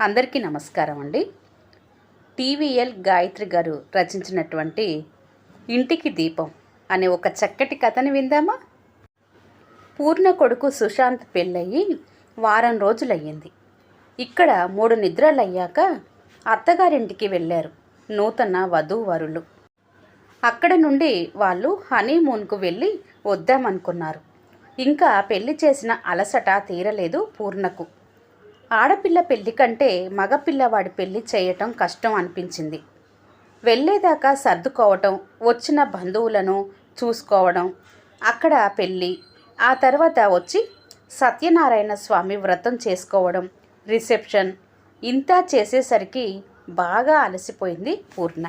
అందరికీ నమస్కారం అండి. టీవీఎల్ గాయత్రి గారు రచించినటువంటి ఇంటికి దీపం అనే ఒక చక్కటి కథని విందామా? పూర్ణ కొడుకు సుశాంత్ పెళ్ళయి వారం రోజులయ్యింది. ఇక్కడ మూడు నిద్రలు అయ్యాక అత్తగారింటికి వెళ్ళారు నూతన వధూవరులు. అక్కడ నుండి వాళ్ళు హనీమూన్కు వెళ్ళి వద్దామనుకున్నారు. ఇంకా పెళ్ళి చేసిన అలసట తీరలేదు పూర్ణకు. ఆడపిల్ల పెళ్ళి కంటే మగపిల్లవాడి పెళ్ళి చేయటం కష్టం అనిపించింది. వెళ్ళేదాకా సర్దుకోవటం వచ్చిన బంధువులను చూసుకోవడం అక్కడ పెళ్ళి ఆ తర్వాత వచ్చి సత్యనారాయణ స్వామి వ్రతం చేసుకోవడం రిసెప్షన్ ఇంత చేసేసరికి బాగా అలసిపోయింది పూర్ణ.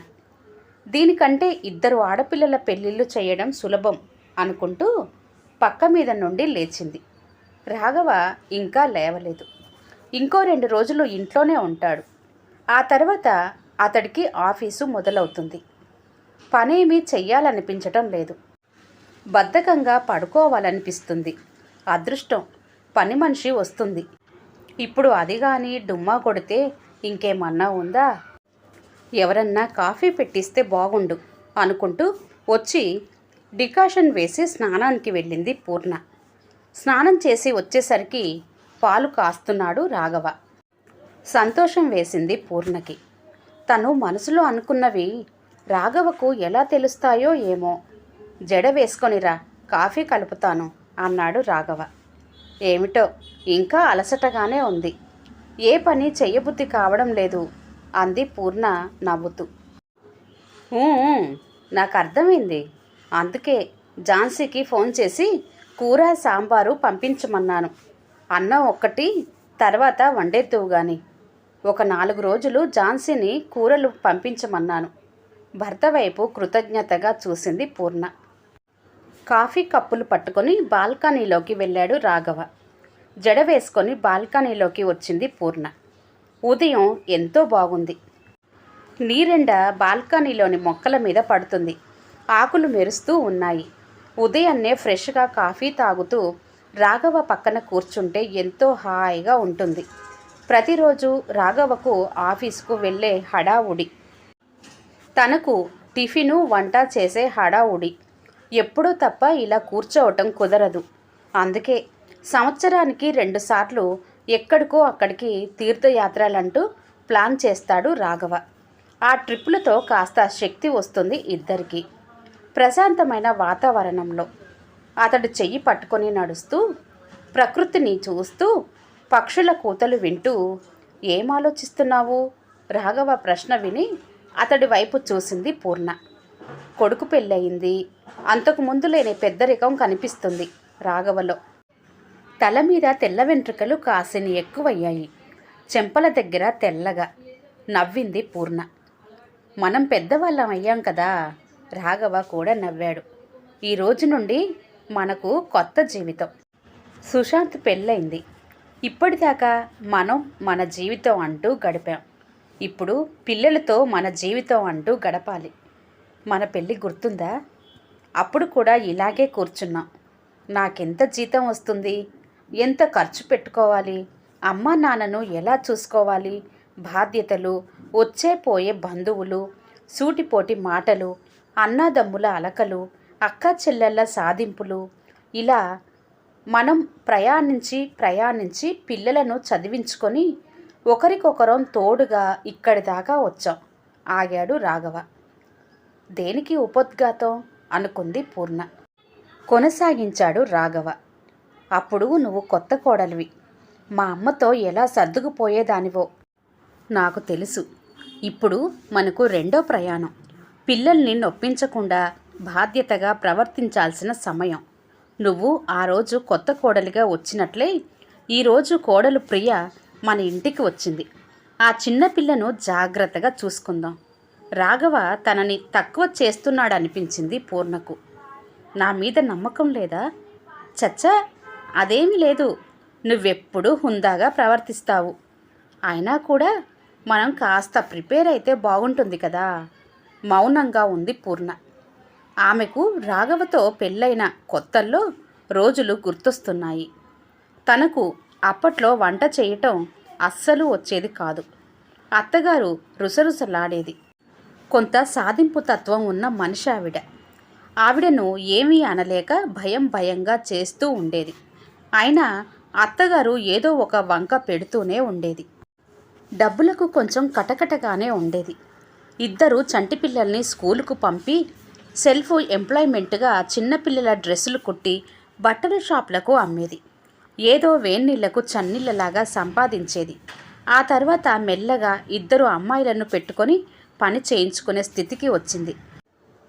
దీనికంటే ఇద్దరు ఆడపిల్లల పెళ్ళిళ్ళు చేయడం సులభం అనుకుంటూ పక్క మీద నుండి లేచింది. రాఘవ ఇంకా లేవలేదు. ఇంకో రెండు రోజులు ఇంట్లోనే ఉంటాడు. ఆ తర్వాత అతడికి ఆఫీసు మొదలవుతుంది. పనేమీ చెయ్యాలనిపించటం లేదు. బద్ధకంగా పడుకోవాలనిపిస్తుంది. అదృష్టం పని మనిషి వస్తుంది. ఇప్పుడు అది కానీ డుమ్మా కొడితే ఇంకేమన్నా ఉందా? ఎవరన్నా కాఫీ పెట్టిస్తే బాగుండు అనుకుంటూ వచ్చి డికాషన్ వేసి స్నానానికి వెళ్ళింది పూర్ణ. స్నానం చేసి వచ్చేసరికి పాలు కాస్తున్నాడు రాఘవ. సంతోషం వేసింది పూర్ణకి. తను మనసులో అనుకున్నవి రాఘవకు ఎలా తెలుస్తాయో ఏమో. జడ వేసుకొనిరా కాఫీ కలుపుతాను అన్నాడు రాఘవ. ఏమిటో ఇంకా అలసటగానే ఉంది. ఏ పని చెయ్యబుద్ధి కావడం లేదు అంది పూర్ణ నవ్వుతూ. నాకు అర్థమైంది. అందుకే ఝాన్సీకి ఫోన్ చేసి కూర సాంబారు పంపించమన్నాను. అన్నం ఒక్కటి తర్వాత వండేద్దువు గాని ఒక నాలుగు రోజులు ఝాన్సీని కూరలు పంపించమన్నాను. భర్త వైపు కృతజ్ఞతగా చూసింది పూర్ణ. కాఫీ కప్పులు పట్టుకొని బాల్కనీలోకి వెళ్ళాడు రాఘవ. జడ వేసుకొని బాల్కనీలోకి వచ్చింది పూర్ణ. ఉదయం ఎంతో బాగుంది. నీరెండ బాల్కనీలోని మొక్కల మీద పడుతుంది. ఆకులు మెరుస్తూ ఉన్నాయి. ఉదయాన్నే ఫ్రెష్గా కాఫీ తాగుతూ రాఘవ పక్కన కూర్చుంటే ఎంతో హాయిగా ఉంటుంది. ప్రతిరోజు రాఘవకు ఆఫీస్కు వెళ్ళే హడావుడి. తనకు టిఫిను వంట చేసే హడావుడి. ఎప్పుడూ తప్ప ఇలా కూర్చోవటం కుదరదు. అందుకే సంవత్సరానికి రెండుసార్లు ఎక్కడికో అక్కడికి తీర్థయాత్రలంటూ ప్లాన్ చేస్తాడు రాఘవ. ఆ ట్రిప్పులతో కాస్త శక్తి వస్తుంది ఇద్దరికి. ప్రశాంతమైన వాతావరణంలో. అతడు చెయ్యి పట్టుకొని నడుస్తూ ప్రకృతిని చూస్తూ పక్షుల కూతలు వింటూ ఏం ఆలోచిస్తున్నావు రాఘవ ప్రశ్న విని అతడి వైపు చూసింది పూర్ణ. కొడుకు పెళ్ళయింది. అంతకు ముందు లేని పెద్దరికం కనిపిస్తుంది రాఘవలో. తల మీద తెల్ల వెంట్రుకలు కాసిని ఎక్కువయ్యాయి. చెంపల దగ్గర తెల్లగా నవ్వింది పూర్ణ. మనం పెద్దవాళ్ళం అయ్యాం కదా? రాఘవ కూడా నవ్వాడు. ఈ రోజు నుండి మనకు కొత్త జీవితం. సుశాంత్ పెళ్ళైంది ఇప్పటిదాకా మనం మన జీవితం అంటూ గడిపాం. ఇప్పుడు పిల్లలతో మన జీవితం అంటూ గడపాలి. మన పెళ్ళి గుర్తుందా? అప్పుడు కూడా ఇలాగే కూర్చున్నాం. నాకెంత జీతం వస్తుంది? ఎంత ఖర్చు పెట్టుకోవాలి? అమ్మ నాన్నను ఎలా చూసుకోవాలి? బాధ్యతలు వచ్చే పోయే బంధువులు సూటిపోటి మాటలు అన్నదమ్ముల అలకలు అక్క చెల్లెళ్ళ సాధింపులు. ఇలా మనం ప్రయాణించి ప్రయాణించి పిల్లలను చదివించుకొని ఒకరికొకరం తోడుగా ఇక్కడి దాకా వచ్చాం ఆగాడు రాఘవ. దేనికి ఉపోద్ఘాతం? అనుకుంది పూర్ణ. కొనసాగించాడు రాఘవ. అప్పుడు నువ్వు కొత్త కోడలివి. మా అమ్మతో ఎలా సర్దుకుపోయేదానివో నాకు తెలుసు. ఇప్పుడు మనకు రెండో ప్రయాణం. పిల్లల్ని నొప్పించకుండా బాధ్యతగా ప్రవర్తించాల్సిన సమయం. నువ్వు ఆ రోజు కొత్త కోడలిగా వచ్చినట్లే ఈరోజు కోడలు ప్రియ మన ఇంటికి వచ్చింది. ఆ చిన్నపిల్లను జాగ్రత్తగా చూసుకుందాం. రాఘవ తనని తక్కువ చేస్తున్నాడనిపించింది పూర్ణకు. నా మీద నమ్మకం లేదా? చచ్చా అదేమీ లేదు. నువ్వెప్పుడూ హుందాగా ప్రవర్తిస్తావు. అయినా కూడా మనం కాస్త ప్రిపేర్ అయితే బాగుంటుంది కదా? మౌనంగా ఉంది పూర్ణ. ఆమెకు రాఘవతో పెళ్ళైన కొత్తల్లో రోజులు గుర్తొస్తున్నాయి. తనకు అప్పట్లో వంట చేయటం అస్సలు వచ్చేది కాదు. అత్తగారు రుసరుసలాడేది. కొంత సాధింపు తత్వం ఉన్న మనిషి ఆవిడ ఆవిడను ఏమీ అనలేక భయం భయంగా చేస్తూ ఉండేది. అయినా అత్తగారు ఏదో ఒక వంక పెడుతూనే ఉండేది. డబ్బులకు కొంచెం కటకటగానే ఉండేది. ఇద్దరు చంటి పిల్లల్ని స్కూలుకు పంపి సెల్ఫ్ ఎంప్లాయ్మెంట్గా చిన్నపిల్లల డ్రెస్సులు కుట్టి బట్టల షాప్లకు అమ్మేది. ఏదో వేన్నీళ్ళకు చన్నీళ్ళలాగా సంపాదించేది. ఆ తర్వాత మెల్లగా ఇద్దరు అమ్మాయిలను పెట్టుకొని పని చేయించుకునే స్థితికి వచ్చింది.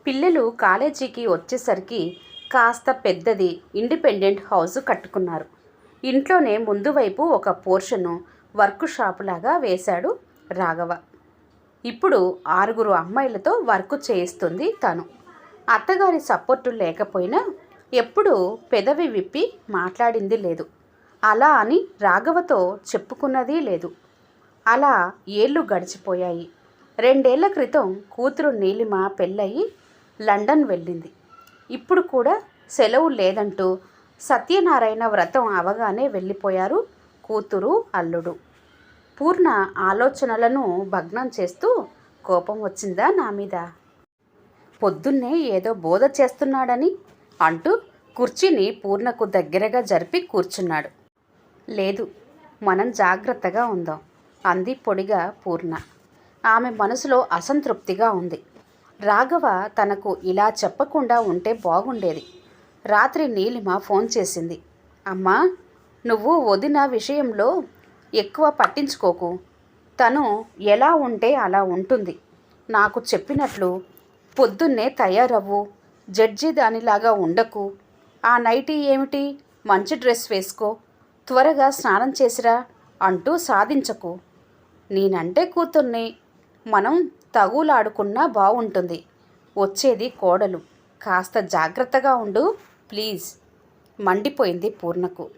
పిల్లలు కాలేజీకి వచ్చేసరికి కాస్త పెద్దది ఇండిపెండెంట్ హౌస్ కట్టుకున్నారు. ఇంట్లోనే ముందు వైపు ఒక పోర్షను వర్క్ షాపులాగా వేశాడు రాఘవ. ఇప్పుడు ఆరుగురు అమ్మాయిలతో వర్క్ చేయిస్తుంది తను. అత్తగారి సపోర్టు లేకపోయినా ఎప్పుడూ పెదవి విప్పి మాట్లాడింది లేదు. అలా అని రాఘవతో చెప్పుకున్నది లేదు. అలా ఏళ్ళు గడిచిపోయాయి. రెండేళ్ళ క్రితం కూతురు నీలిమ పెళ్ళయి లండన్ వెళ్ళింది. ఇప్పుడు కూడా సెలవు లేదంటూ సత్యనారాయణ వ్రతం అవగానే వెళ్ళిపోయారు కూతురు అల్లుడు. పూర్ణ ఆలోచనలను భగ్నం చేస్తూ కోపం వచ్చిందా నా మీద? పొద్దున్నే ఏదో బోధ చేస్తున్నాడని అంటూ కుర్చీని పూర్ణకు దగ్గరగా జరిపి కూర్చున్నాడు. లేదు మనం జాగ్రత్తగా ఉందాం అంది పొడిగా పూర్ణ. ఆమె మనసులో అసంతృప్తిగా ఉంది. రాఘవ తనకు ఇలా చెప్పకుండా ఉంటే బాగుండేది. రాత్రి నీలిమ ఫోన్ చేసింది. అమ్మా నువ్వు వదిన విషయంలో ఎక్కువ పట్టించుకోకు. తను ఎలా ఉంటే అలా ఉంటుంది. నాకు చెప్పినట్లు పొద్దున్నే తయారవ్వు. జడ్జి దానిలాగా ఉండకు. ఆ నైటీ ఏమిటి? మంచి డ్రెస్ వేసుకో. త్వరగా స్నానం చేసిరా అంటూ సాధించకు. నేనంటే కూతుర్ని. మనం తగులాడుకున్నా బాగుంటుంది వచ్చేది కోడలు. కాస్త జాగ్రత్తగా ఉండు ప్లీజ్. మండిపోయింది పూర్ణకు.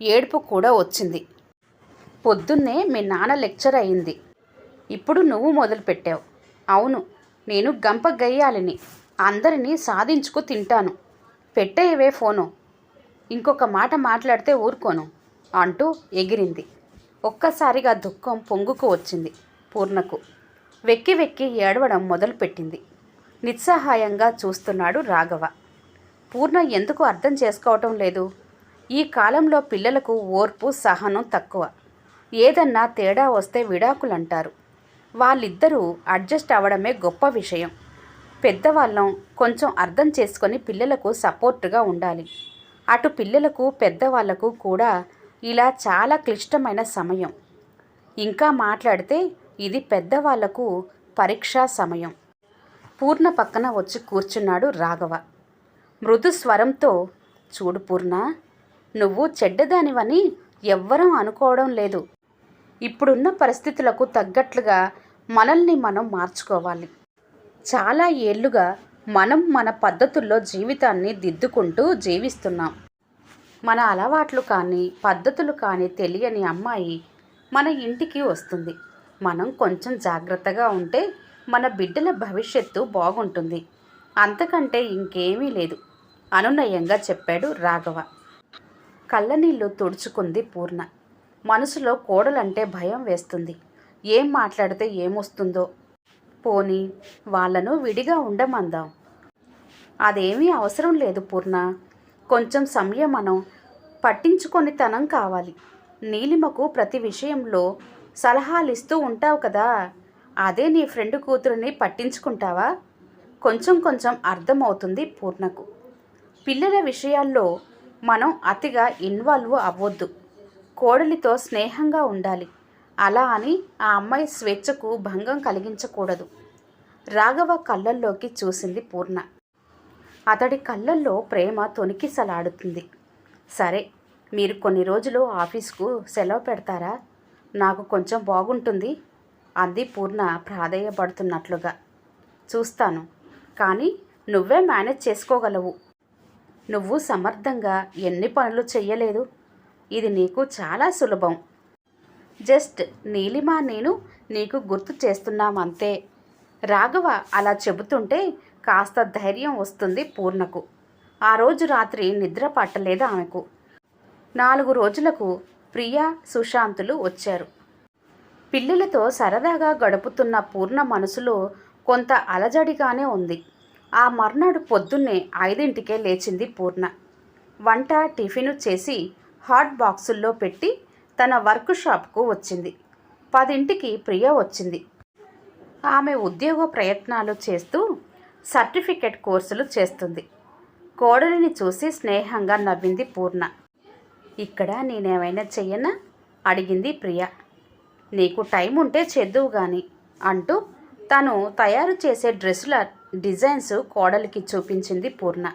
ఏడుపు కూడా వచ్చింది. పొద్దున్నే మీ నాన్న లెక్చర్ అయింది ఇప్పుడు నువ్వు మొదలుపెట్టావు. అవును నేను గంప గయ్యాలని అందరినీ సాధించుకు తింటాను. పెట్టేయవే ఫోను. ఇంకొక మాట మాట్లాడితే ఊరుకోను అంటూ ఎగిరింది. ఒక్కసారిగా దుఃఖం పొంగుకు వచ్చింది పూర్ణకు. వెక్కి వెక్కి ఏడవడం మొదలుపెట్టింది. నిస్సహాయంగా చూస్తున్నాడు రాఘవ. పూర్ణ ఎందుకు అర్థం చేసుకోవటం లేదు? ఈ కాలంలో పిల్లలకు ఓర్పు సహనం తక్కువ. ఏదన్నా తేడా వస్తే విడాకులంటారు. వాళ్ళిద్దరూ అడ్జస్ట్ అవ్వడమే గొప్ప విషయం. పెద్దవాళ్ళం కొంచెం అర్థం చేసుకొని పిల్లలకు సపోర్టుగా ఉండాలి. అటు పిల్లలకు పెద్దవాళ్ళకు కూడా ఇలా చాలా క్లిష్టమైన సమయం. ఇంకా మాట్లాడితే ఇది పెద్దవాళ్ళకు పరీక్షా సమయం. పూర్ణ పక్కన వచ్చి కూర్చున్నాడు రాఘవ. మృదు స్వరంతో చూడు పూర్ణ నువ్వు చెడ్డదానివని ఎవ్వరం అనుకోవడం లేదు. ఇప్పుడున్న పరిస్థితులకు తగ్గట్లుగా మనల్ని మనం మార్చుకోవాలి. చాలా ఏళ్ళుగా మనం మన పద్ధతుల్లో జీవితాన్ని దిద్దుకుంటూ జీవిస్తున్నాం. మన అలవాట్లు కానీ పద్ధతులు కానీ తెలియని అమ్మాయి మన ఇంటికి వస్తుంది. మనం కొంచెం జాగ్రత్తగా ఉంటే మన బిడ్డల భవిష్యత్తు బాగుంటుంది. అంతకంటే ఇంకేమీ లేదు. అనునయంగా చెప్పాడు రాఘవ. కళ్ళనీళ్ళు తుడుచుకుంది పూర్ణ. మనసులో కోడలంటే భయం వేస్తుంది. ఏం మాట్లాడితే ఏమొస్తుందో. పోనీ వాళ్ళను విడిగా ఉండమందాం. అదేమీ అవసరం లేదు పూర్ణ. కొంచెం సంయమనం పట్టించుకొనితనం కావాలి. నీలిమకు ప్రతి విషయంలో సలహాలు ఇస్తూ ఉంటావు కదా. అదే నీ ఫ్రెండ్ కూతురిని పట్టించుకుంటావా? కొంచెం కొంచెం అర్థమవుతుంది పూర్ణకు. పిల్లల విషయాల్లో మనం అతిగా ఇన్వాల్వ్ అవ్వద్దు. కోడలితో స్నేహంగా ఉండాలి. అలా అని ఆ అమ్మాయి స్వేచ్ఛకు భంగం కలిగించకూడదు. రాఘవ కళ్ళల్లోకి చూసింది పూర్ణ. అతడి కళ్ళల్లో ప్రేమ తొనికిసలాడుతుంది సరే మీరు కొన్ని రోజులు ఆఫీస్కు సెలవు పెడతారా? నాకు కొంచెం బాగుంటుంది అంది పూర్ణ ప్రాధేయపడుతున్నట్లుగా. చూస్తాను కానీ నువ్వే మేనేజ్ చేసుకోగలవు. నువ్వు సమర్థంగా ఎన్ని పనులు చెయ్యలేదు. ఇది నీకు చాలా సులభం. జస్ట్ నీలిమ నేను నీకు గుర్తు చేస్తున్నామంతే. రాఘవ అలా చెబుతుంటే కాస్త ధైర్యం వస్తుంది పూర్ణకు. ఆ రోజు రాత్రి నిద్ర పట్టలేదు ఆమెకు. నాలుగు రోజులకు ప్రియా సుశాంతులు వచ్చారు. పిల్లలతో సరదాగా గడుపుతున్న పూర్ణ మనసులో కొంత అలజడిగానే ఉంది. ఆ మర్నాడు పొద్దున్నే ఐదింటికే లేచింది పూర్ణ. వంట టిఫిను చేసి హాట్ బాక్సుల్లో పెట్టి తన వర్క్ షాప్కు వచ్చింది. పదింటికి ప్రియ వచ్చింది. ఆమె ఉద్యోగ ప్రయత్నాలు చేస్తూ సర్టిఫికెట్ కోర్సులు చేస్తుంది. కోడలిని చూసి స్నేహంగా నవ్వింది పూర్ణ. ఇక్కడ నేనేమైనా చెయ్యనా? అడిగింది ప్రియ. నీకు టైం ఉంటే చేద్దువు గాని అంటూ తను తయారు చేసే డ్రెస్సుల డిజైన్స్ కోడలికి చూపించింది పూర్ణ.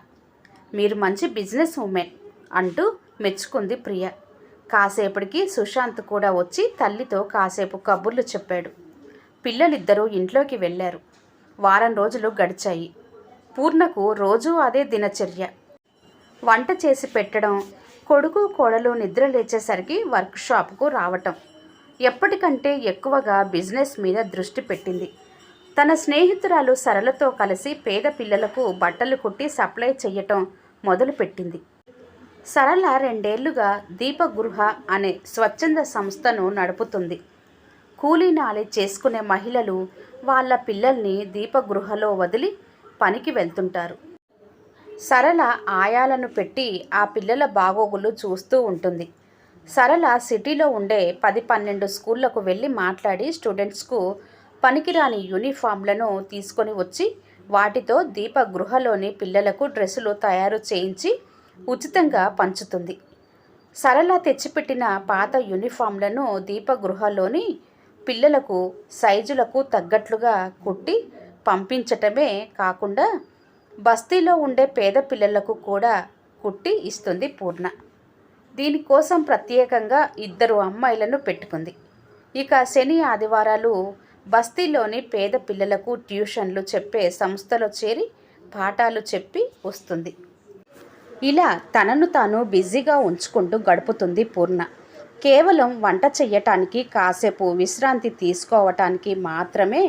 మీరు మంచి బిజినెస్ ఉమెన్ అంటూ మెచ్చుకుంది ప్రియ. కాసేపటికి సుశాంత్ కూడా వచ్చి తల్లితో కాసేపు కబుర్లు చెప్పాడు. పిల్లలిద్దరూ ఇంట్లోకి వెళ్ళారు. వారం రోజులు గడిచాయి. పూర్ణకు రోజూ అదే దినచర్య. వంట చేసి పెట్టడం కొడుకు కోడలు నిద్ర లేచేసరికి వర్క్షాప్కు రావటం ఎప్పటికంటే ఎక్కువగా బిజినెస్ మీద దృష్టి పెట్టింది. తన స్నేహితురాలు సరళతో కలిసి పేద పిల్లలకు బట్టలు కుట్టి సప్లై చేయటం మొదలుపెట్టింది. సరళ రెండేళ్ళుగా దీపగృహ అనే స్వచ్ఛంద సంస్థను నడుపుతుంది. కూలీనాలి చేసుకునే మహిళలు వాళ్ళ పిల్లల్ని దీపగృహలో వదిలి పనికి వెళ్తుంటారు. సరళ ఆయాలను పెట్టి ఆ పిల్లల బాగోగులు చూస్తూ ఉంటుంది. సరళ సిటీలో ఉండే పది పన్నెండు స్కూళ్ళకు వెళ్ళి మాట్లాడి స్టూడెంట్స్కు పనికిరాని యూనిఫామ్లను తీసుకొని వచ్చి వాటితో దీపగృహలోని పిల్లలకు డ్రెస్సులు తయారు చేయించి ఉచితంగా పంచుతుంది. సరళ తెచ్చిపెట్టిన పాత యూనిఫామ్లను దీపగృహలోని పిల్లలకు సైజులకు తగ్గట్లుగా కుట్టి పంపించటమే కాకుండా బస్తీలో ఉండే పేద పిల్లలకు కూడా కుట్టి ఇస్తుంది పూర్ణ. దీనికోసం ప్రత్యేకంగా ఇద్దరు అమ్మాయిలను పెట్టుకుంది. ఇక శని ఆదివారాలు బస్తీలోని పేద పిల్లలకు ట్యూషన్లు చెప్పే సంస్థలో చేరి పాఠాలు చెప్పి వస్తుంది. ఇలా తనను తాను బిజీగా ఉంచుకుంటూ గడుపుతుంది పూర్ణ. కేవలం వంట చెయ్యటానికి కాసేపు విశ్రాంతి తీసుకోవటానికి మాత్రమే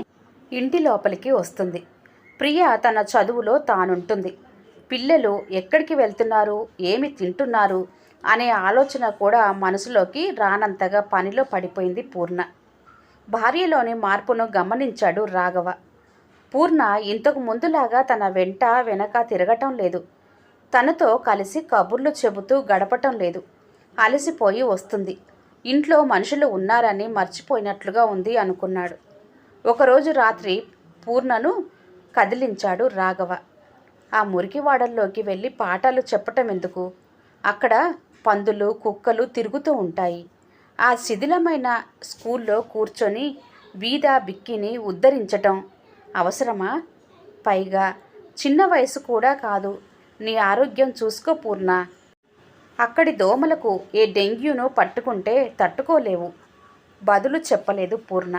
ఇంటి లోపలికి వస్తుంది. ప్రియ తన చదువులో తానుంటుంది. పిల్లలు ఎక్కడికి వెళ్తున్నారు? ఏమి తింటున్నారు? అనే ఆలోచన కూడా మనసులోకి రానంతగా పనిలో పడిపోయింది పూర్ణ. భార్యలోని మార్పును గమనించాడు రాఘవ. పూర్ణ ఇంతకు ముందులాగా తన వెంట వెనక తిరగటం లేదు. తనతో కలిసి కబుర్లు చెబుతూ గడపటం లేదు. అలసిపోయి వస్తుంది. ఇంట్లో మనుషులు ఉన్నారని మర్చిపోయినట్లుగా ఉంది అనుకున్నాడు. ఒకరోజు రాత్రి పూర్ణను కదిలించాడు రాఘవ. ఆ మురికివాడల్లోకి వెళ్ళి పాఠాలు చెప్పటం ఎందుకు? అక్కడ పందులు కుక్కలు తిరుగుతూ ఉంటాయి. ఆ శిథిలమైన స్కూల్లో కూర్చొని బీద బిక్కిని ఉద్ధరించటం అవసరమా? పైగా చిన్న వయసు కూడా కాదు. నీ ఆరోగ్యం చూసుకో పూర్ణ. అక్కడి దోమలకు ఏ డెంగ్యూను పట్టుకుంటే తట్టుకోలేవు. బదులు చెప్పలేదు పూర్ణ.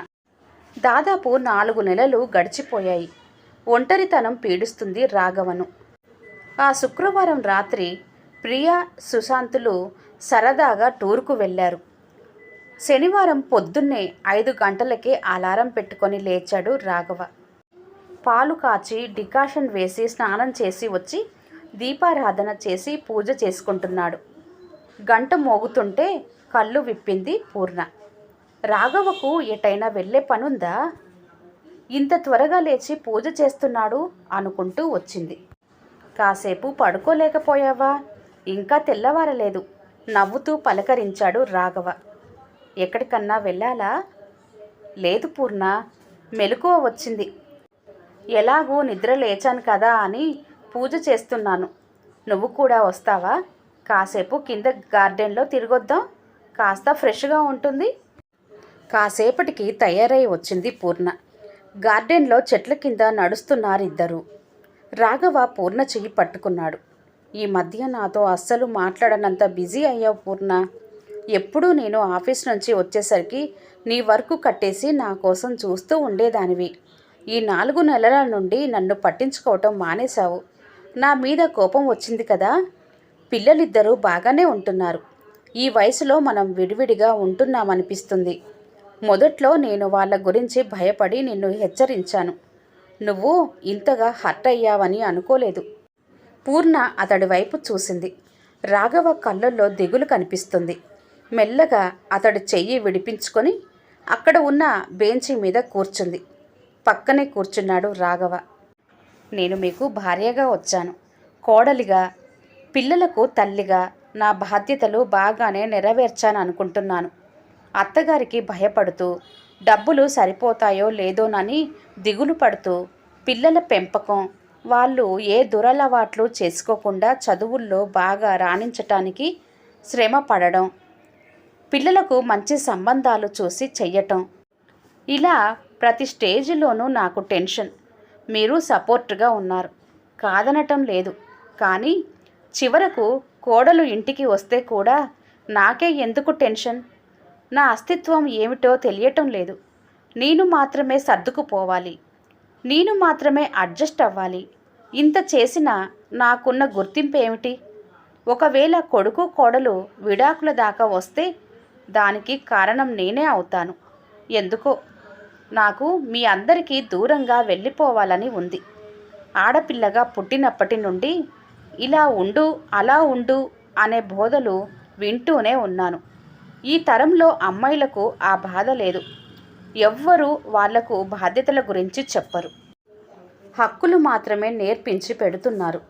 దాదాపు నాలుగు నెలలు గడిచిపోయాయి. ఒంటరితనం పీడిస్తుంది రాఘవను. ఆ శుక్రవారం రాత్రి ప్రియా సుశాంతులు సరదాగా టూర్కు వెళ్ళారు. శనివారం పొద్దున్నే ఐదు గంటలకే అలారం పెట్టుకొని లేచాడు రాఘవ. పాలు కాచి డికాషన్ వేసి స్నానం చేసి వచ్చి దీపారాధన చేసి పూజ చేసుకుంటున్నాడు. గంట మోగుతుంటే కళ్ళు విప్పింది పూర్ణ. రాఘవకు ఎటైనా వెళ్ళే పనుందా? ఇంత త్వరగా లేచి పూజ చేస్తున్నాడు అనుకుంటూ వచ్చింది. కాసేపు పడుకోలేకపోయావా? ఇంకా తెల్లవారలేదు. నవ్వుతూ పలకరించాడు రాఘవ. ఎక్కడికన్నా వెళ్ళాలా? లేదు పూర్ణ. మెలకువ వచ్చింది. ఎలాగూ నిద్ర లేచాను కదా అని పూజ చేస్తున్నాను. నువ్వు కూడా వస్తావా? కాసేపు కింద గార్డెన్లో తిరిగొద్దాం. కాస్త ఫ్రెష్గా ఉంటుంది. కాసేపటికి తయారై వచ్చింది పూర్ణ. గార్డెన్లో చెట్ల కింద నడుస్తున్నారిద్దరు. రాఘవ పూర్ణ చెయ్యి పట్టుకున్నాడు. ఈ మధ్య నాతో అస్సలు మాట్లాడనంత బిజీ అయ్యావు పూర్ణ. ఎప్పుడూ నేను ఆఫీస్ నుంచి వచ్చేసరికి నీ వర్క్ కట్టేసి నా కోసం చూస్తూ ఉండేదానివి. ఈ నాలుగు నెలల నుండి నన్ను పట్టించుకోవటం మానేశావు. నా మీద కోపం వచ్చింది కదా? పిల్లలిద్దరూ బాగానే ఉంటున్నారు. ఈ వయసులో మనం విడివిడిగా ఉంటున్నామనిపిస్తుంది. మొదట్లో నేను వాళ్ళ గురించి భయపడి నిన్ను హెచ్చరించాను. నువ్వు ఇంతగా హర్ట్ అయ్యావని అనుకోలేదు. పూర్ణ అతడి వైపు చూసింది. రాఘవ కళ్ళల్లో దిగులు కనిపిస్తుంది. మెల్లగా అతడు చెయ్యి విడిపించుకొని అక్కడ ఉన్న బెంచి మీద కూర్చుంది. పక్కనే కూర్చున్నాడు రాఘవ. నేను మీకు భార్యగా వచ్చాను. కోడలిగా పిల్లలకు తల్లిగా నా బాధ్యతలు బాగానే నెరవేర్చాను అనుకుంటున్నాను. అత్తగారికి భయపడుతూ డబ్బులు సరిపోతాయో లేదోనని దిగులు పడుతూ పిల్లల పెంపకం వాళ్ళు ఏ దురలవాట్లు చేసుకోకుండా చదువుల్లో బాగా రాణించటానికి శ్రమ పడడం పిల్లలకు మంచి సంబంధాలు చూసి చెయ్యటం. ఇలా ప్రతి స్టేజ్లోనూ నాకు టెన్షన్. మీరు సపోర్ట్గా ఉన్నారు. కాదనటం లేదు. కానీ చివరకు కోడలు ఇంటికి వస్తే కూడా నాకే ఎందుకు టెన్షన్? నా అస్తిత్వం ఏమిటో తెలియటం లేదు. నేను మాత్రమే సర్దుకుపోవాలి. నేను మాత్రమే అడ్జస్ట్ అవ్వాలి. ఇంత చేసినా నాకున్న గుర్తింపు ఏమిటి? ఒకవేళ కొడుకు కోడలు విడాకుల దాకా వస్తే దానికి కారణం నేనే అవుతాను. ఎందుకో నాకు మీ అందరికీ దూరంగా వెళ్ళిపోవాలని ఉంది. ఆడపిల్లగా పుట్టినప్పటి నుండి ఇలా ఉండు అలా ఉండు అనే బోధలు వింటూనే ఉన్నాను. ఈ తరంలో అమ్మాయిలకు ఆ బాధ లేదు. ఎవ్వరూ వాళ్ళకు బాధ్యతల గురించి చెప్పరు. హక్కులు మాత్రమే నేర్పించి పెడుతున్నారు.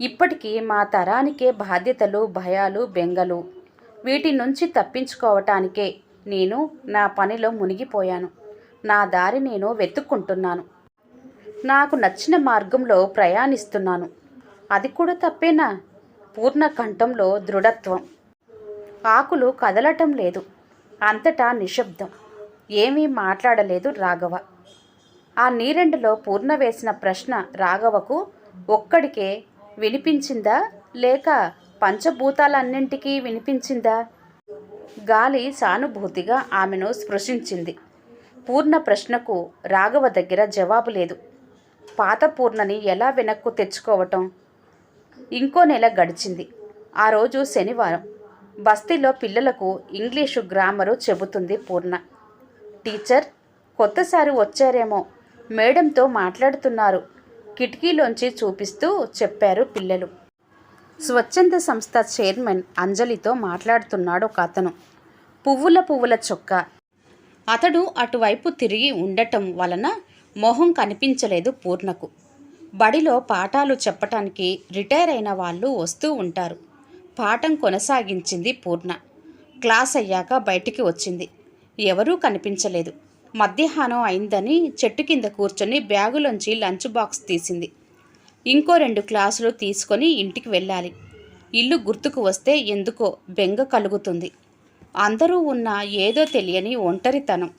ఇప్పటికీ మా తరానికే బాధ్యతలు భయాలు బెంగలు వీటి నుంచి తప్పించుకోవటానికే నేను నా పనిలో మునిగిపోయాను. నా దారి నేను వెతుక్కుంటున్నాను. నాకు నచ్చిన మార్గంలో ప్రయాణిస్తున్నాను. అది కూడా తప్పేనా? పూర్ణ కంఠంలో దృఢత్వం. ఆకులు కదలటం లేదు. అంతటా నిశ్శబ్దం. ఏమీ మాట్లాడలేదు రాఘవ. ఆ నీరెండులో పూర్ణ వేసిన ప్రశ్న రాఘవకు ఒక్కడికే వినిపించిందా? లేక పంచభూతాలన్నింటికీ వినిపించిందా? గాలి సానుభూతిగా ఆమెను స్పృశించింది. పూర్ణ ప్రశ్నకు రాఘవ దగ్గర జవాబు లేదు. పాత పూర్ణని ఎలా వెనక్కు తెచ్చుకోవటం? ఇంకో నెల గడిచింది. ఆ రోజు శనివారం. బస్తీలో పిల్లలకు ఇంగ్లీషు గ్రామరు చెబుతుంది పూర్ణ. టీచర్ కొత్తసారి వచ్చారేమో. మేడంతో మాట్లాడుతున్నారు. కిటికీలోంచి చూపిస్తూ చెప్పారు పిల్లలు. స్వచ్ఛంద సంస్థ చైర్మన్ అంజలితో మాట్లాడుతున్నాడు ఒక అతను. పువ్వుల పువ్వుల చొక్కా. అతడు అటువైపు తిరిగి ఉండటం వలన మొహం కనిపించలేదు పూర్ణకు. బడిలో పాఠాలు చెప్పటానికి రిటైర్ అయిన వాళ్ళు వస్తూ ఉంటారు. పాఠం కొనసాగించింది పూర్ణ. క్లాస్ అయ్యాక బయటికి వచ్చింది. ఎవరూ కనిపించలేదు. మధ్యాహ్నం అయిందని చెట్టు కింద కూర్చొని బ్యాగులోంచి లంచ్ బాక్స్ తీసింది. ఇంకో రెండు క్లాసులు తీసుకొని ఇంటికి వెళ్ళాలి. ఇల్లు గుర్తుకు వస్తే ఎందుకో బెంగ కలుగుతుంది. అందరూ ఉన్న ఏదో తెలియని ఒంటరితనం.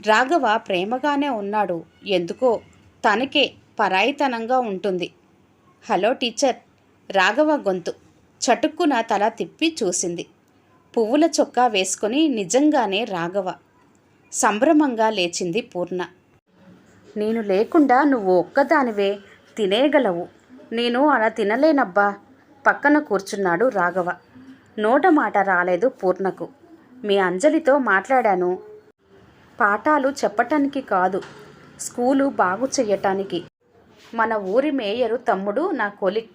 రాఘవ ప్రేమగానే ఉన్నాడు. ఎందుకో? తనకే పరాయితనంగా ఉంటుంది. Hello teacher! రాఘవ గొంతు చటుక్కున తల తిప్పి చూసింది. పువ్వుల చొక్కా వేసుకొని నిజంగానే రాఘవ. సంభ్రమంగా లేచింది పూర్ణ. నేను లేకుండా నువ్వు ఒక్కదానివే తినేయగలవు. నేను అలా తినలేనబ్బా. పక్కన కూర్చున్నాడు రాఘవ. నోట మాట రాలేదు పూర్ణకు. మీ అంజలితో మాట్లాడాను. పాఠాలు చెప్పటానికి కాదు స్కూలు బాగు చెయ్యటానికి. మన ఊరి మేయరు తమ్ముడు నా కొలిక్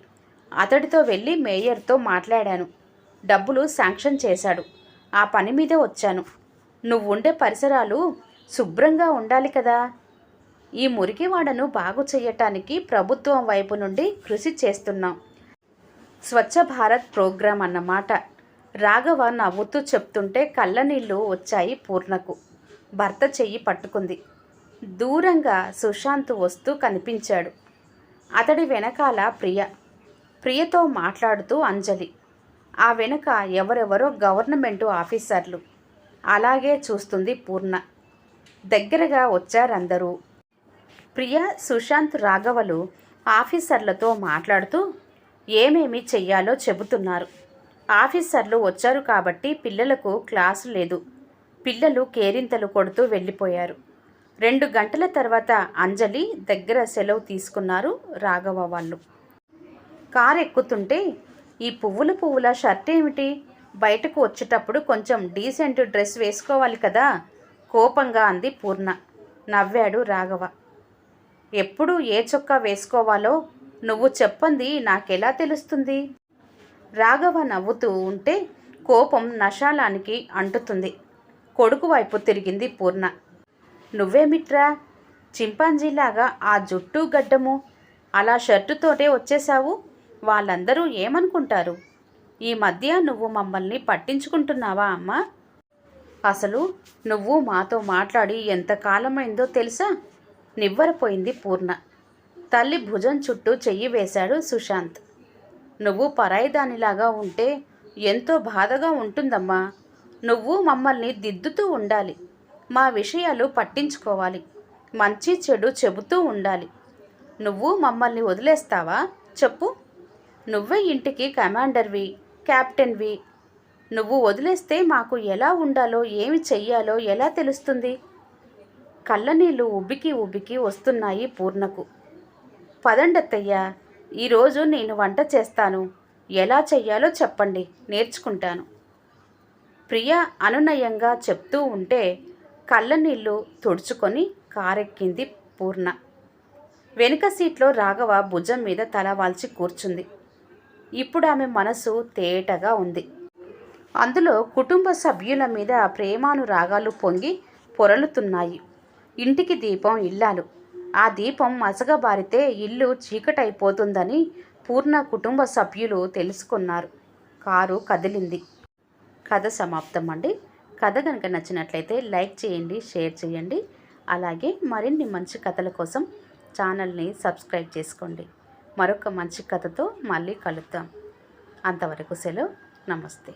అతడితో వెళ్ళి మేయర్తో మాట్లాడాను. డబ్బులు శాంక్షన్ చేశాడు. ఆ పని మీదే వచ్చాను. నువ్వు ఉండే పరిసరాలు శుభ్రంగా ఉండాలి కదా. ఈ మురికివాడను బాగు చేయటానికి ప్రభుత్వం వైపు నుండి కృషి చేస్తున్నాం. స్వచ్ఛ భారత్ ప్రోగ్రాం అన్నమాట. రాఘవ నవ్వుతూ చెప్తుంటే కళ్ళనీళ్ళు వచ్చాయి పూర్ణకు. భర్త చెయ్యి పట్టుకుంది. దూరంగా సుశాంత్ వస్తూ కనిపించాడు. అతడి వెనకాల ప్రియ. ప్రియతో మాట్లాడుతూ అంజలి. ఆ వెనుక ఎవరెవరో గవర్నమెంటు ఆఫీసర్లు. అలాగే చూస్తుంది పూర్ణ. దగ్గరగా వచ్చారందరూ. ప్రియ సుశాంత్ రాఘవలు ఆఫీసర్లతో మాట్లాడుతూ ఏమేమి చెయ్యాలో చెబుతున్నారు. ఆఫీసర్లు వచ్చారు కాబట్టి పిల్లలకు క్లాసు లేదు. పిల్లలు కేరింతలు కొడుతూ వెళ్ళిపోయారు. రెండు గంటల తర్వాత అంజలి దగ్గర సెలవు తీసుకున్నారు రాఘవ వాళ్ళు. కారు ఎక్కుతుంటే ఈ పువ్వుల పువ్వుల షర్ట్ ఏమిటి? బయటకు వచ్చేటప్పుడు కొంచెం డీసెంట్ డ్రెస్ వేసుకోవాలి కదా? కోపంగా అంది పూర్ణ. నవ్వాడు రాఘవ. ఎప్పుడు ఏ చొక్కా వేసుకోవాలో నువ్వు చెప్పంది నాకెలా తెలుస్తుంది? రాఘవ నవ్వుతూ ఉంటే కోపం నశాలానికి అంటుతుంది. కొడుకు వైపు తిరిగింది పూర్ణ. నువ్వేమిట్రా చింపాంజీలాగా ఆ జుట్టు గడ్డము అలా షర్టుతోటే వచ్చేసావు వాళ్ళందరూ ఏమనుకుంటారు? ఈ మధ్య నువ్వు మమ్మల్ని పట్టించుకుంటున్నావా అమ్మా? అసలు నువ్వు మాతో మాట్లాడి ఎంత కాలమైందో తెలుసా? నివ్వరపోయింది పూర్ణ. తల్లి భుజం చుట్టూ చెయ్యి వేశాడు సుశాంత్. నువ్వు పరాయిదానిలాగా ఉంటే ఎంతో బాధగా ఉంటుందమ్మా. నువ్వు మమ్మల్ని దిద్దుతూ ఉండాలి. మా విషయాలు పట్టించుకోవాలి. మంచి చెడు చెబుతూ ఉండాలి. నువ్వు మమ్మల్ని వదిలేస్తావా? చెప్పు. నువ్వే ఇంటికి కమాండర్వి క్యాప్టెన్వి. నువ్వు వదిలేస్తే మాకు ఎలా ఉండాలో ఏమి చెయ్యాలో ఎలా తెలుస్తుంది? కళ్ళనీళ్ళు ఉబ్బికి ఉబ్బికి వస్తున్నాయి పూర్ణకు. పదండత్తయ్య ఈరోజు నేను వంట చేస్తాను. ఎలా చెయ్యాలో చెప్పండి. నేర్చుకుంటాను. ప్రియ అనునయంగా చెప్తూ ఉంటే కళ్ళనీళ్ళు తుడుచుకొని కారెక్కింది పూర్ణ. వెనుక సీట్లో రాఘవ భుజం మీద తల వాల్చి కూర్చుంది. ఇప్పుడు ఆమె మనసు తేటగా ఉంది. అందులో కుటుంబ సభ్యుల మీద ప్రేమానురాగాలు పొంగి పొరలుతున్నాయి. ఇంటికి దీపం ఇల్లాలు. ఆ దీపం మసగబారితే ఇల్లు చీకటైపోతుందని పూర్ణ కుటుంబ సభ్యులు తెలుసుకున్నారు. కారు కదిలింది. కథ సమాప్తం అండి కథ కనుక నచ్చినట్లయితే లైక్ చేయండి షేర్ చేయండి. అలాగే మరిన్ని మంచి కథల కోసం ఛానల్ని సబ్స్క్రైబ్ చేసుకోండి. మరొక మంచి కథతో మళ్ళీ కలుద్దాం. అంతవరకు సెలవు. నమస్తే.